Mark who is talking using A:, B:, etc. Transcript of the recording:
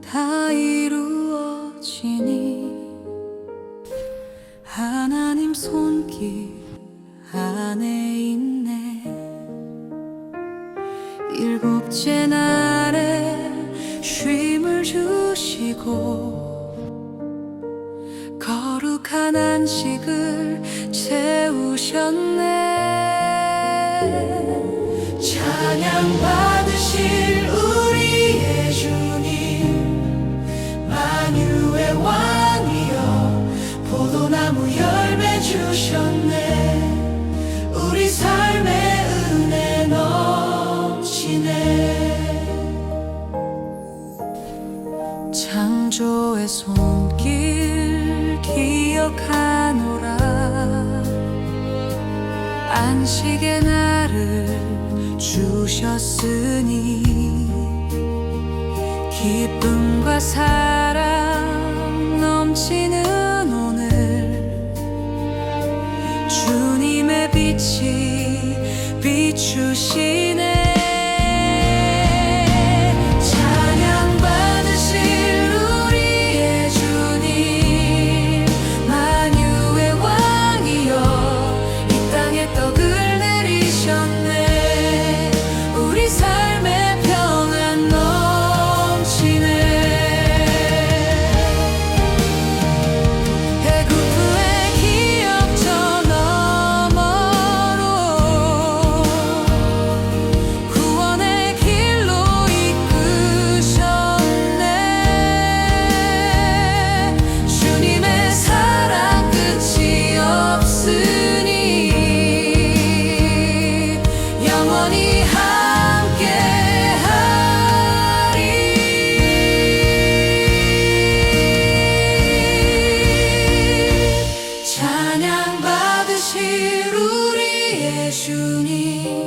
A: 다 이루어지니 하나님 손길 안에 있네. 일곱째 날에 쉼을 주시고 거룩한 안식을 채우셨네. 찬양 받 손길 기억하노라. 안식의 날을 주셨으니 기쁨과 사랑 넘치는 오늘 주님의 빛이 비추시 예수님